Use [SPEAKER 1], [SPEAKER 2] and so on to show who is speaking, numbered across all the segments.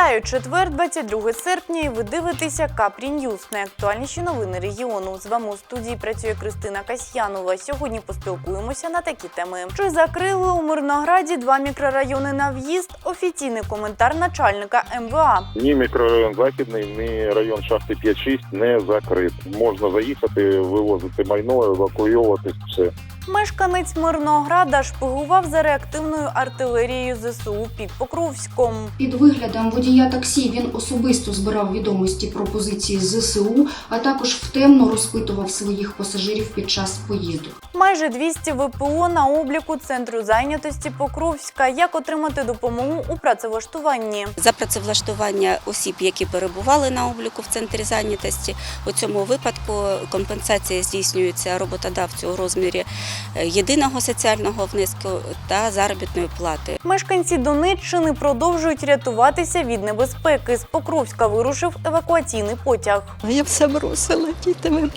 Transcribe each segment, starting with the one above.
[SPEAKER 1] Вітаю четвер, 22 серпня. І ви дивитеся Капрі Ньюс. Найактуальніші новини регіону. З вами у студії працює Кристина Касьянова. Сьогодні поспілкуємося на такі теми. Чи закрили у Мирнограді два мікрорайони на в'їзд? Офіційний коментар начальника МВА.
[SPEAKER 2] Ні мікрорайон Західний, ні район шахти 5-6 не закрит. Можна заїхати, вивозити майно, евакуйовуватись, все.
[SPEAKER 1] Мешканець Мирнограда шпигував за реактивною артилерією ЗСУ під Покровськом.
[SPEAKER 3] Під виглядом водія таксі він особисто збирав відомості про позиції ЗСУ, а також втемно розпитував своїх пасажирів під час поїздок.
[SPEAKER 1] Майже 200 ВПО на обліку центру зайнятості Покровська. Як отримати допомогу у працевлаштуванні?
[SPEAKER 4] за працевлаштування осіб, які перебували на обліку в центрі зайнятості. У цьому випадку компенсація здійснюється роботодавцю у розмірі єдиного соціального внеску та заробітної плати.
[SPEAKER 1] Мешканці Донеччини продовжують рятуватися від небезпеки. З Покровська вирушив евакуаційний потяг.
[SPEAKER 5] Я все бросила, діти мої.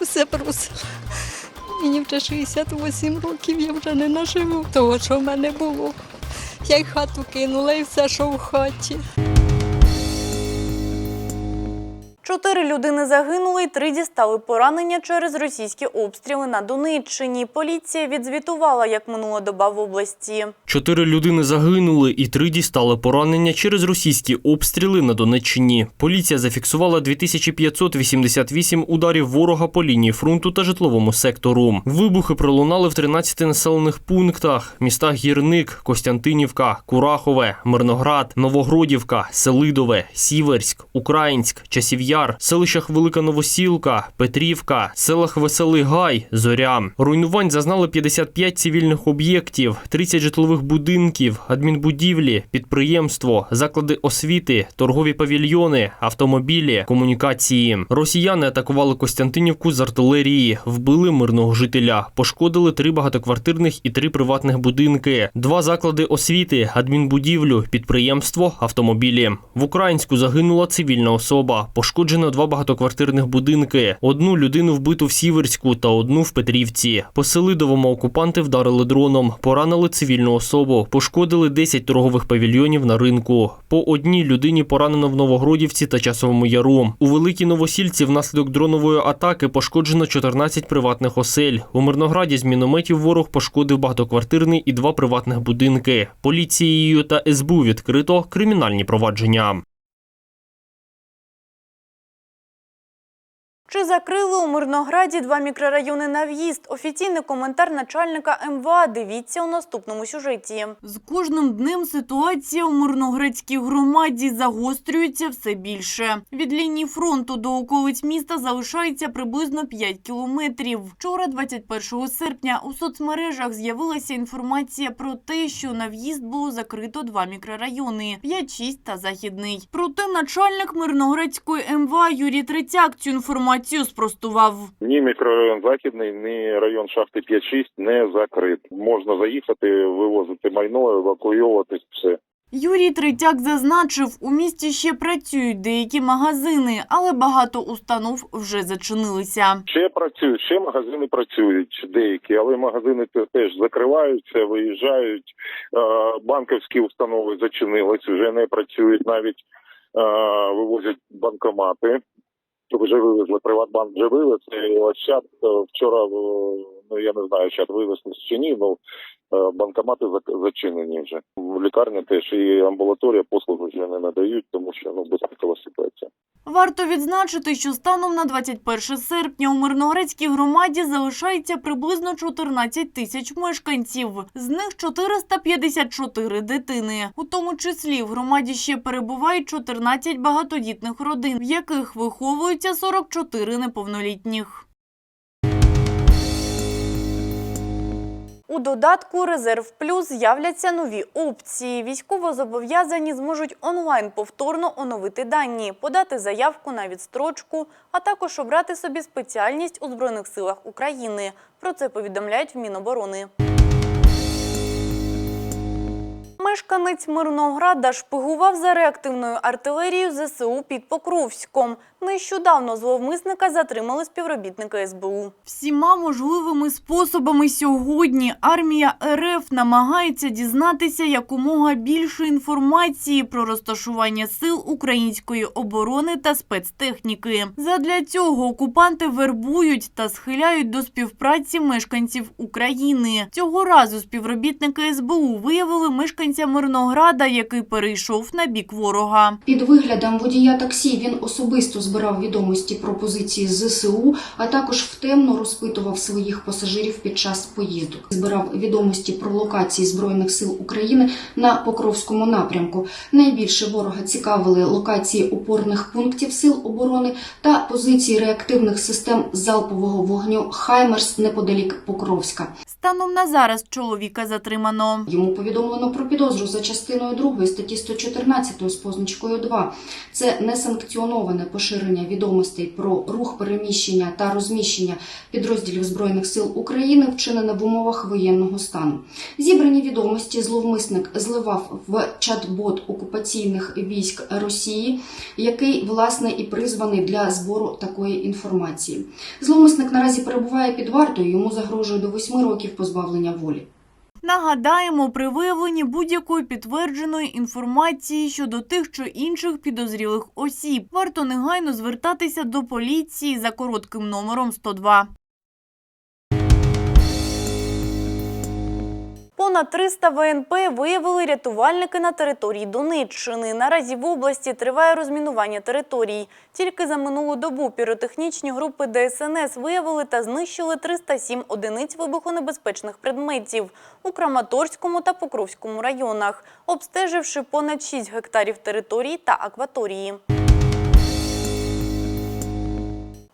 [SPEAKER 5] Все бросила. Мені вже 68 років, я вже не наживу того, що в мене було. Я й хату кинула, і все, що в хаті.
[SPEAKER 1] Чотири людини загинули, три дістали поранення через російські обстріли на Донеччині. Поліція відзвітувала, як минула доба в області.
[SPEAKER 6] Чотири людини загинули і три дістали поранення через російські обстріли на Донеччині. Поліція зафіксувала 2588 ударів ворога по лінії фронту та житловому сектору. Вибухи пролунали в 13 населених пунктах: містах Гірник, Костянтинівка, Курахове, Мирноград, Новогродівка, Селидове, Сіверськ, Українськ, Часів'яр, селищах Велика Новосілка, Петрівка, селах Веселий Гай, Зоря. Руйнувань зазнали 55 цивільних об'єктів, 30 житлових будинків, адмінбудівлі, підприємство, заклади освіти, торгові павільйони, автомобілі, комунікації. Росіяни атакували Костянтинівку з артилерії, вбили мирного жителя, пошкодили три багатоквартирних і три приватних будинки, два заклади освіти, адмінбудівлю, підприємство, автомобілі. В Українську загинула цивільна особа. Пошкоджено два багатоквартирних будинки. Одну людину вбито в Сіверську та одну в Петрівці. По Селидовому окупанти вдарили дроном, поранили цивільну особу, пошкодили 10 торгових павільйонів на ринку. По одній людині поранено в Новогродівці та Часовому Яру. У Великій Новосільці внаслідок дронової атаки пошкоджено 14 приватних осель. У Мирнограді з мінометів ворог пошкодив багатоквартирний і два приватних будинки. Поліцією та СБУ відкрито кримінальні провадження.
[SPEAKER 1] Чи закрили у Мирнограді два мікрорайони на в'їзд? Офіційний коментар начальника МВА. Дивіться у наступному сюжеті. З кожним днем ситуація у Мирноградській громаді загострюється все більше. Від лінії фронту до околиць міста залишається приблизно 5 кілометрів. Вчора, 21 серпня, у соцмережах з'явилася інформація про те, що на в'їзд було закрито два мікрорайони 5-6 та Західний. Проте начальник Мирноградської МВА Юрій Третяк цю інформацію спростував.
[SPEAKER 2] Ні мікрорайон Західний, ні район шахти 5-6 не закрит. Можна заїхати, вивозити майно, евакуйовуватись, все.
[SPEAKER 1] Юрій Третяк зазначив, у місті ще працюють деякі магазини, але багато установ вже зачинилися.
[SPEAKER 2] Ще працюють, ще магазини працюють деякі, але магазини те- теж закриваються, виїжджають. Банківські установи зачинились, вже не працюють навіть вивозять банкомати. Вже вивезли Приватбанк вже вивез. І Ощад е, вчора, е, ну я не знаю, Ощад вивез чи ні, ну е, банкомати зачинені вже. В лікарні теж і амбулаторія послуги вже не надають, тому що ну безпекова ситуація.
[SPEAKER 1] Варто відзначити, що станом на 21 серпня у Мирноградській громаді залишається приблизно 14 тисяч мешканців. З них 454 дитини. У тому числі в громаді ще перебувають 14 багатодітних родин, в яких виховуються 44 неповнолітніх. У додатку Резерв Плюс з'являться нові опції. Військовозобов'язані зможуть онлайн повторно оновити дані, подати заявку на відстрочку, а також обрати собі спеціальність у Збройних силах України. Про це повідомляють в Міноборони. Мешканець Мирнограда шпигував за реактивною артилерією ЗСУ під Покровськом. Нещодавно зловмисника затримали співробітники СБУ. Всіма можливими способами сьогодні армія РФ намагається дізнатися якомога більше інформації про розташування сил української оборони та спецтехніки. Задля цього окупанти вербують та схиляють до співпраці мешканців України. Цього разу співробітники СБУ виявили мешканця Мирнограда, який перейшов на бік ворога.
[SPEAKER 3] Під виглядом водія таксі він особисто збирав відомості про позиції ЗСУ, а також втемно розпитував своїх пасажирів під час поїздок. Збирав відомості про локації Збройних сил України на Покровському напрямку. Найбільше ворога цікавили локації опорних пунктів сил оборони та позиції реактивних систем залпового вогню Хаймерс неподалік Покровська.
[SPEAKER 1] Станом на зараз чоловіка затримано.
[SPEAKER 3] Йому повідомлено про підозру за частиною 2 статті 114 з позначкою 2. Це несанкціоноване поширення відомостей про рух переміщення та розміщення підрозділів Збройних сил України, вчинене в умовах воєнного стану. Зібрані відомості зловмисник зливав в чат-бот окупаційних військ Росії, який власне і призваний для збору такої інформації. Зловмисник наразі перебуває під вартою, йому загрожує до 8 років позбавлення волі.
[SPEAKER 1] Нагадаємо, при виявленні будь-якої підтвердженої інформації щодо тих чи інших підозрілих осіб варто негайно звертатися до поліції за коротким номером 102. Понад 300 ВНП виявили рятувальники на території Донеччини. Наразі в області триває розмінування територій. Тільки за минулу добу піротехнічні групи ДСНС виявили та знищили 307 одиниць вибухонебезпечних предметів у Краматорському та Покровському районах, обстеживши понад 6 гектарів території та акваторії.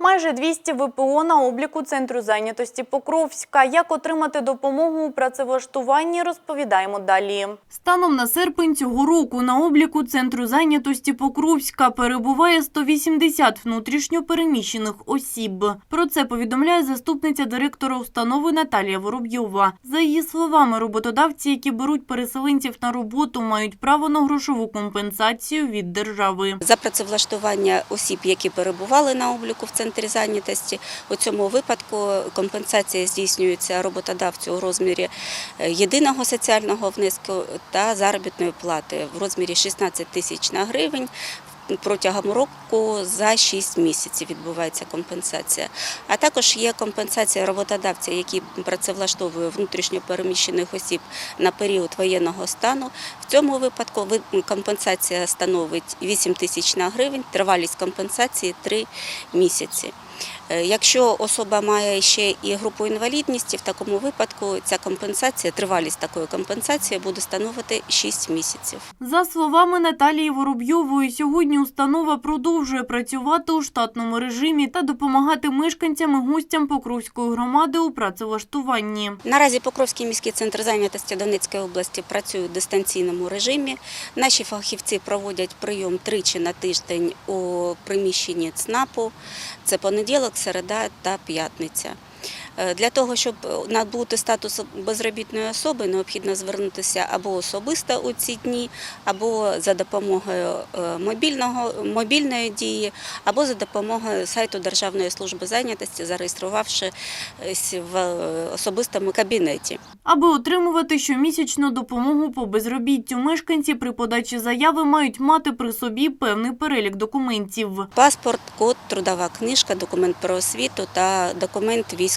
[SPEAKER 1] Майже 200 ВПО на обліку Центру зайнятості Покровська. Як отримати допомогу у працевлаштуванні, розповідаємо далі. Станом на серпень цього року на обліку Центру зайнятості Покровська перебуває 180 внутрішньо переміщених осіб. Про це повідомляє заступниця директора установи Наталія Воробйова. За її словами, роботодавці, які беруть переселенців на роботу, мають право на грошову компенсацію від держави.
[SPEAKER 4] За працевлаштування осіб, які перебували на обліку в центрі зайнятості, у цьому випадку компенсація здійснюється роботодавцю у розмірі е, єдиного соціального внеску та заробітної плати в розмірі 16 тисяч на гривень. Протягом року за 6 місяців відбувається компенсація. А також є компенсація роботодавця, який працевлаштовує внутрішньопереміщених осіб на період воєнного стану. В цьому випадку компенсація становить 8 тисяч на гривень, тривалість компенсації 3 місяці. Е, Якщо особа має ще і групу інвалідності, в такому випадку ця компенсація, тривалість такої компенсації буде становити 6 місяців.
[SPEAKER 1] За словами Наталії Воробйової, сьогодні установа продовжує працювати у штатному режимі та допомагати мешканцям і гостям Покровської громади у працевлаштуванні.
[SPEAKER 4] Наразі Покровський міський центр зайнятості Донецької області працює у дистанційному режимі. Наші фахівці проводять прийом тричі на тиждень у приміщенні ЦНАПу. Це понеділок, середа та п'ятниця. Е, Для того, щоб набути статус безробітної особи, необхідно звернутися або особисто у ці дні, або за допомогою е, мобільного, мобільної дії, або за допомогою сайту Державної служби зайнятості, зареєструвавшись в е, особистому кабінеті.
[SPEAKER 1] Аби отримувати щомісячну допомогу по безробіттю, мешканці при подачі заяви мають мати при собі певний перелік документів.
[SPEAKER 4] Паспорт, код, трудова книжка, документ про освіту та документ військо-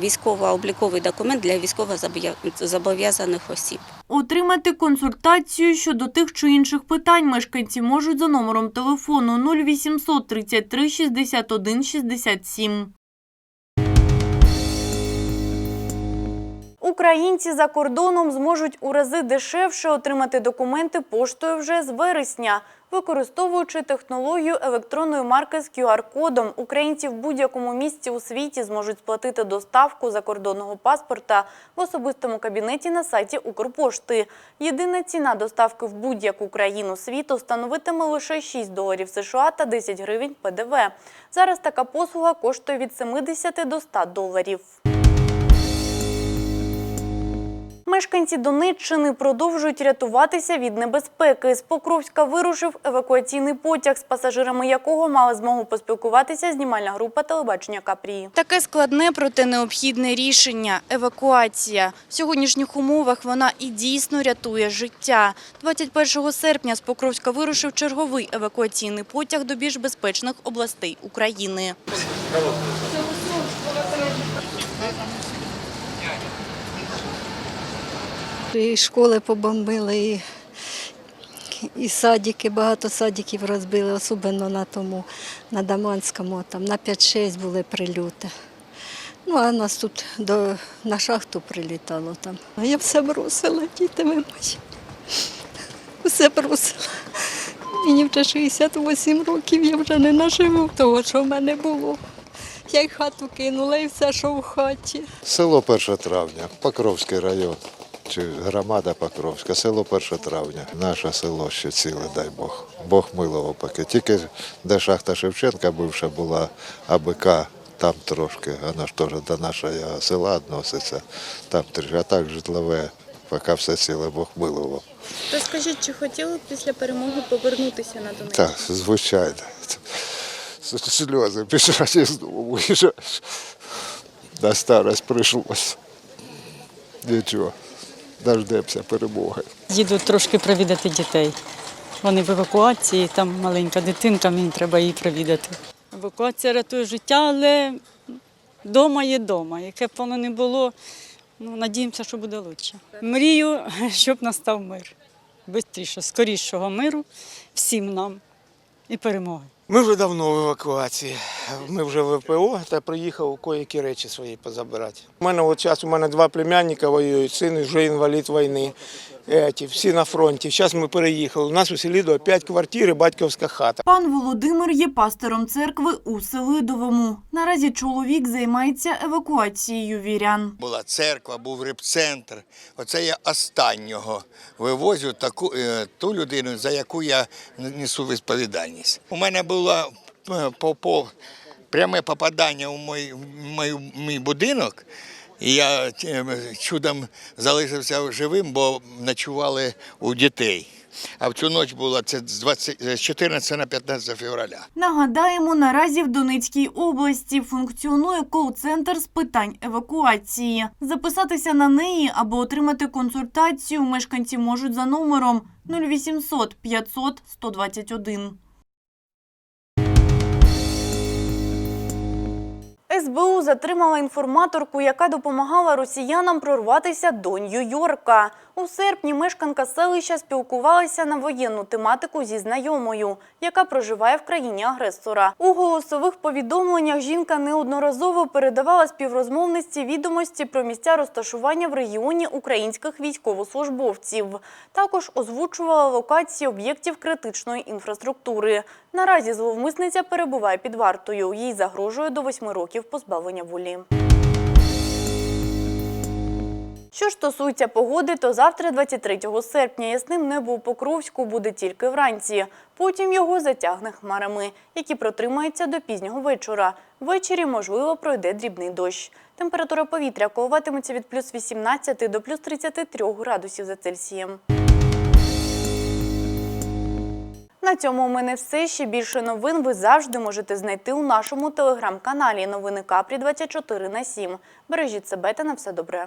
[SPEAKER 4] військово-обліковий документ для військовозобов'язаних осіб.
[SPEAKER 1] Отримати консультацію щодо тих чи інших питань мешканці можуть за номером телефону 0800 33 61 67. Українці за кордоном зможуть у рази дешевше отримати документи поштою вже з вересня. Використовуючи технологію електронної марки з QR-кодом, українці в будь-якому місці у світі зможуть сплатити доставку закордонного паспорта в особистому кабінеті на сайті Укрпошти. Єдина ціна доставки в будь-яку країну світу становитиме лише 6 доларів США та 10 гривень ПДВ. Зараз така послуга коштує від 70 до 100 доларів. Мешканці Донеччини продовжують рятуватися від небезпеки. З Покровська вирушив евакуаційний потяг, з пасажирами якого мала змогу поспілкуватися знімальна група телебачення Капрі. Таке складне, проте необхідне рішення – евакуація. В сьогоднішніх умовах вона і дійсно рятує життя. 21 серпня з Покровська вирушив черговий евакуаційний потяг до більш безпечних областей України.
[SPEAKER 5] І школи побомбили, і, і садики, багато садиків розбили, особливо на тому, на Даманському, там на 5-6 були прильоти. Ну, а нас тут до, на шахту прилітало там. А я все бросила, діти ви мої. Все бросила. Мені вже 68 років, я вже не наживу того, що в мене було. Я й хату кинула і все, що в хаті.
[SPEAKER 7] Село 1 травня, Покровський район. Чи громада Покровська, село 1 травня. Наше село ще ціле, дай Бог. Бог милого поки. Тільки де шахта Шевченка бивша була, АБК, там трошки, вона ж теж до нашого села відноситься. Там трішки, а так житлове, поки все ціле, Бог милого.
[SPEAKER 1] То скажіть, чи хотіли б після перемоги повернутися на Донецьк?
[SPEAKER 7] Так, звичайно. Сльози пішли знову виїжджаєш. На старость прийшлося. Нічого. Дождемося перемоги.
[SPEAKER 8] Їду трошки провідати дітей. Вони в евакуації, там маленька дитинка, мені треба її провідати. Евакуація рятує життя, але вдома є вдома. Яке б воно не було, ну, надіємося, що буде краще. Мрію, щоб настав мир. Бистріше, скорішого миру всім нам і перемоги.
[SPEAKER 9] Ми вже давно в евакуації. Ми вже в ВПО та приїхав кое-які речі свої позабирати. У мене от час у мене два племянника воюють, син вже інвалід війни. Еті, всі на фронті. Зараз ми переїхали. У нас у селі до 5 квартир і батьківська хата.
[SPEAKER 1] Пан Володимир є пастором церкви у Селидовому. Наразі чоловік займається евакуацією вірян.
[SPEAKER 10] була церква, був репцентр. Оце я останнього вивозю таку е, ту людину, за яку я несу відповідальність. У мене було е, по, по пряме попадання у мій, мій, мій будинок. Я чудом залишився живим, бо ночували у дітей. А в цю ніч було це з 20, з 14 на 15 февраля.
[SPEAKER 1] Нагадаємо, наразі в Донецькій області функціонує кол-центр з питань евакуації. Записатися на неї або отримати консультацію мешканці можуть за номером 0800 500 121. СБУ затримала інформаторку, яка допомагала росіянам прорватися до Нью-Йорка. У серпні мешканка селища спілкувалася на воєнну тематику зі знайомою, яка проживає в країні агресора. У голосових повідомленнях жінка неодноразово передавала співрозмовниці відомості про місця розташування в регіоні українських військовослужбовців. Також озвучувала локації об'єктів критичної інфраструктури. Наразі зловмисниця перебуває під вартою. Їй загрожує до восьми років позбавлення волі. Що ж стосується погоди, то завтра, 23 серпня, ясним небо у Покровську буде тільки вранці. Потім його затягне хмарами, які протримаються до пізнього вечора. Ввечері, можливо, пройде дрібний дощ. Температура повітря коливатиметься від плюс 18 до плюс 33 градусів за Цельсієм. На цьому у мене все. Ще більше новин ви завжди можете знайти у нашому телеграм-каналі Новини Капрі 24 на 7. Бережіть себе та на все добре.